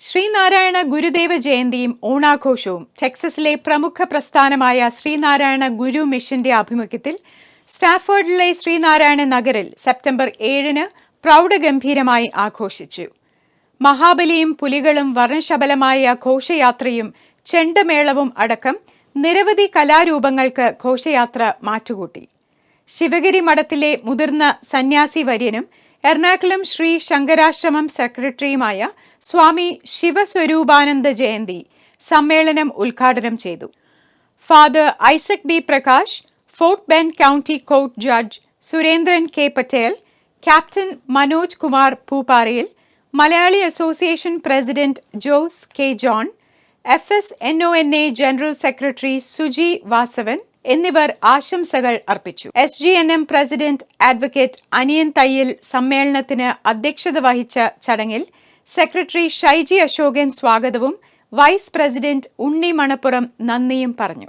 ശ്രീനാരായണ ഗുരുദേവ ജയന്തിയും ഓണാഘോഷവും ടെക്സസിലെ പ്രമുഖ പ്രസ്ഥാനമായ ശ്രീനാരായണ ഗുരു മിഷന്റെ ആഭിമുഖ്യത്തിൽ സ്റ്റാഫോർഡിലെ ശ്രീനാരായണ നഗറിൽ സെപ്റ്റംബർ ഏഴിന് പ്രൗഢഗംഭീരമായി ആഘോഷിച്ചു. മഹാബലിയും പുലികളും വർണശബലമായ ഘോഷയാത്രയും ചെണ്ടമേളവും അടക്കം നിരവധി കലാരൂപങ്ങൾക്ക് ഘോഷയാത്ര മാറ്റുകൂട്ടി. ശിവഗിരി മഠത്തിലെ മുതിർന്ന സന്യാസി വര്യനും എറണാകുളം ശ്രീ ശങ്കരാശ്രമം സെക്രട്ടറിയുമായ സ്വാമി ശിവസ്വരൂപാനന്ദ ജയന്തി സമ്മേളനം ഉദ്ഘാടനം ചെയ്തു. Father Isaac B Prakash Fort Bend County court judge Surendran K Patel captain Manoj Kumar പൂപ്പാറയിൽ Malayali association president Jose K John F S N O N A general secretary Suji Vasavan എന്നിവർ ആശംസകൾ അർപ്പിച്ചു. S G N M president advocate Aniyan Thayyil സമ്മേളനത്തിന് അധ്യക്ഷത വഹിച്ച ചടങ്ങിൽ secretary Shaiji Ashokan സ്വാഗതവും vice president ഉണ്ണി മണപ്പുറം നന്ദിയും പറഞ്ഞു.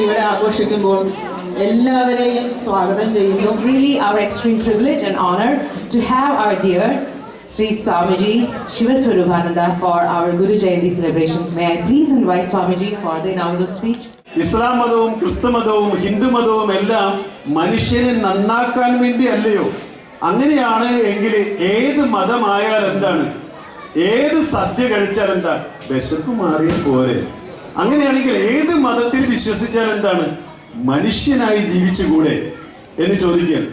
ഇവിടെ ആഘോഷിക്കുമ്പോൾ എല്ലാവരെയും സ്വാഗതം ചെയ്യുന്നു It's really our extreme privilege and honor to have our dear Sri Swamiji Shivaswarupananda for our Guru Jayanti celebrations. May I please invite Swamiji for the inaugural speech? ഇസ്ലാം മതവും ക്രിസ്തു മതവും ഹിന്ദു മതവും എല്ലാം മനുഷ്യനെ നന്നാക്കാൻ വേണ്ടി അല്ലയോ അങ്ങനെയാണ് എങ്കിൽ ഏത് മതമായാൽ എന്താണ് ഏത് സദ്യ കഴിച്ചാൽ എന്താ വിശപ്പ് മാറിയ പോരെ അങ്ങനെയാണെങ്കിൽ ഏത് മതത്തിൽ വിശ്വസിച്ചാൽ എന്താണ്? മനുഷ്യനായി ജീവിച്ചുകൂടെ എന്ന് ചോദിക്കുകയാണ്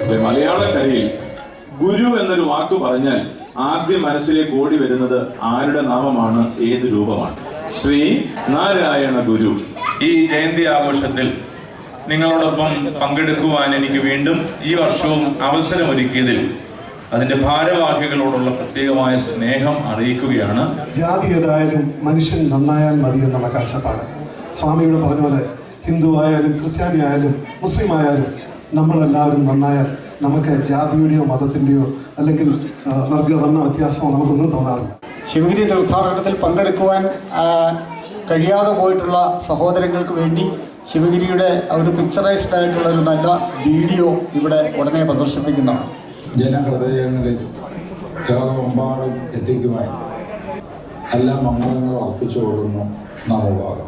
മലയാള മലയാളക്കരയിൽ ഗുരു എന്നൊരു വാക്ക് പറഞ്ഞാൽ ആദ്യം മനസ്സിലേക്ക് ഓടി വരുന്നത് ആരുടെ നാമമാണ് ഏത് രൂപമാണ്? ശ്രീ നാരായണ ഗുരു. ഈ ജയന്തി ആഘോഷത്തിൽ നിങ്ങളോടൊപ്പം പങ്കെടുക്കുവാൻ എനിക്ക് വീണ്ടും ഈ വർഷവും അവസരമൊരുക്കിയതിൽ അതിന്റെ ഭാരവാഹികളോടുള്ള പ്രത്യേകമായ സ്നേഹം അറിയിക്കുകയാണ്. ജാതി ഏതായാലും മനുഷ്യൻ നന്നായാൽ മതി എന്നുള്ള കാഴ്ചപ്പാട്. സ്വാമിയോട് പറഞ്ഞ പോലെ ഹിന്ദു ആയാലും ക്രിസ്ത്യാനി ആയാലും മുസ്ലിം ആയാലും നമ്മളെല്ലാവരും നന്നായാൽ നമുക്ക് ജാതിയുടെയോ മതത്തിന്റെയോ അല്ലെങ്കിൽ വർഗവർണ വർഗ വ്യത്യാസമോ നമുക്കൊന്നും തോന്നാറില്ല. ശിവഗിരി തീർത്ഥാടനത്തിൽ പങ്കെടുക്കുവാൻ കഴിയാതെ പോയിട്ടുള്ള സഹോദരങ്ങൾക്ക് വേണ്ടി ശിവഗിരിയുടെ ഒരു പിക്ചറൈസ്ഡ് ആയിട്ടുള്ള ഒരു നല്ല വീഡിയോ ഇവിടെ ഉടനെ പ്രദർശിപ്പിക്കുന്നതാണ് ജനഹൃദയങ്ങളിൽ ലോകമെമ്പാടും എത്തിക്കുവാൻ എല്ലാ മംഗളങ്ങളും അർപ്പിച്ചു കൊടുക്കുന്നു നവഭാഗം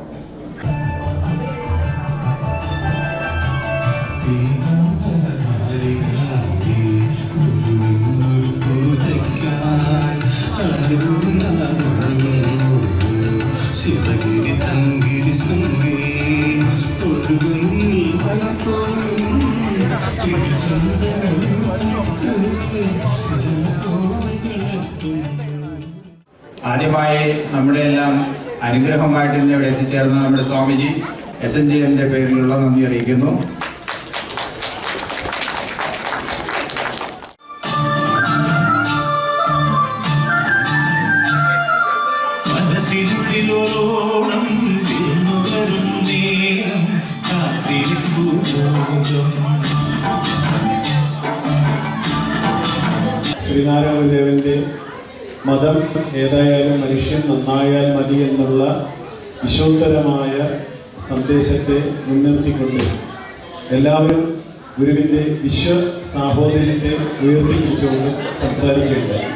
ആദ്യമായി നമ്മുടെ എല്ലാം അനുഗ്രഹമായിട്ട് ഇന്ന് ഇവിടെ എത്തിച്ചേർന്ന നമ്മുടെ സ്വാമിജി എസ് എൻ ജി എന്റെ പേരിലുള്ള നന്ദി അറിയിക്കുന്നു. വീണുവരും നേരം കാത്തിരിപ്പൂ ശ്രീനാരായണ ദേവന്റെ മതം ഏതായാലും മനുഷ്യൻ നന്നായാൽ മതി എന്നുള്ള വിശോത്തരമായ സന്ദേശത്തെ മുൻനിർത്തിക്കൊണ്ട് എല്ലാവരും ഗുരുവിന്റെ വിശ്വ സാഹോദര്യത്തെ ഉയർത്തിപ്പിടിച്ചുകൊണ്ട് സംസാരിക്കുകയുണ്ടായി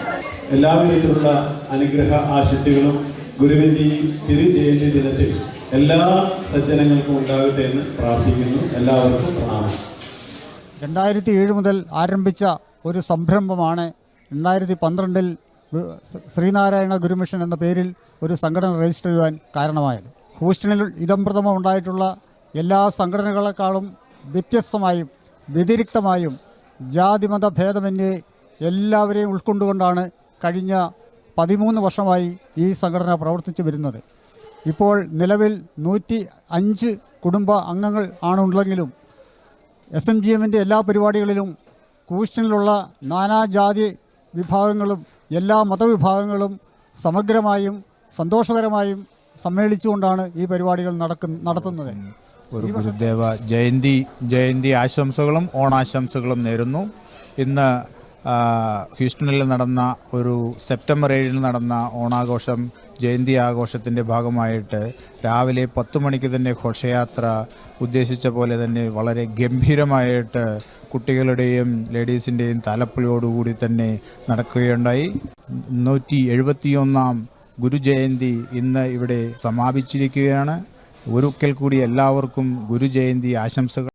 എല്ലാവിധത്തിലുള്ള അനുഗ്രഹ ആശസ്തികളും ഗുരുവിന്റെ ഈ തിരുജയന്തി ദിനത്തിൽ എല്ലാ സജ്ജനങ്ങൾക്കും ഉണ്ടാകട്ടെ എന്ന് പ്രാർത്ഥിക്കുന്നു. എല്ലാവർക്കും പ്രണാമം. രണ്ടായിരത്തി ഏഴ് മുതൽ ആരംഭിച്ച ഒരു സംരംഭമാണ് രണ്ടായിരത്തി പന്ത്രണ്ടിൽ ശ്രീനാരായണ ഗുരുമിഷൻ എന്ന പേരിൽ ഒരു സംഘടന രജിസ്റ്റർ ചെയ്യുവാൻ കാരണമായത്. ഹൂസ്റ്റണിൽ ഇതംപ്രഥമം ഉണ്ടായിട്ടുള്ള എല്ലാ സംഘടനകളെക്കാളും വ്യത്യസ്തമായും വ്യതിരിക്തമായും ജാതിമത ഭേദമന്യേ എല്ലാവരെയും ഉൾക്കൊണ്ടുകൊണ്ടാണ് കഴിഞ്ഞ പതിമൂന്ന് വർഷമായി ഈ സംഘടന പ്രവർത്തിച്ചു വരുന്നത്. ഇപ്പോൾ നിലവിൽ നൂറ്റി അഞ്ച് കുടുംബ അംഗങ്ങൾ ആണുള്ളെങ്കിലും എസ് എം ജി എമ്മിന്റെ എല്ലാ പരിപാടികളിലും കൂസ്റ്റനിലുള്ള നാനാജാതി വിഭാഗങ്ങളും എല്ലാ മതവിഭാഗങ്ങളും സമഗ്രമായും സന്തോഷകരമായും സമ്മേളിച്ചുകൊണ്ടാണ് ഈ പരിപാടികൾ നടക്കുന്ന നടത്തുന്നത്. ഒരു ഗുരുദേവ ജയന്തി ജയന്തി ആശംസകളും ഓണാശംസകളും നേരുന്നു. ഇന്ന് ഹ്യൂസ്റ്റണിൽ നടന്ന ഒരു സെപ്റ്റംബർ ഏഴിന് നടന്ന ഓണാഘോഷം ജയന്തി ആഘോഷത്തിന്റെ ഭാഗമായിട്ട് രാവിലെ പത്ത് മണിക്ക് തന്നെ ഘോഷയാത്ര ഉദ്ദേശിച്ച പോലെ തന്നെ വളരെ ഗംഭീരമായിട്ട് കുട്ടികളുടെയും ലേഡീസിന്റെയും താലപ്പൊലിയോടുകൂടി തന്നെ നടക്കുകയുണ്ടായി. നൂറ്റി എഴുപത്തിയൊന്നാം ഗുരുജയന്തി ഇന്ന് ഇവിടെ സമാപിച്ചിരിക്കുകയാണ്. ഒരിക്കൽ കൂടി എല്ലാവർക്കും ഗുരുജയന്തി ആശംസകൾ.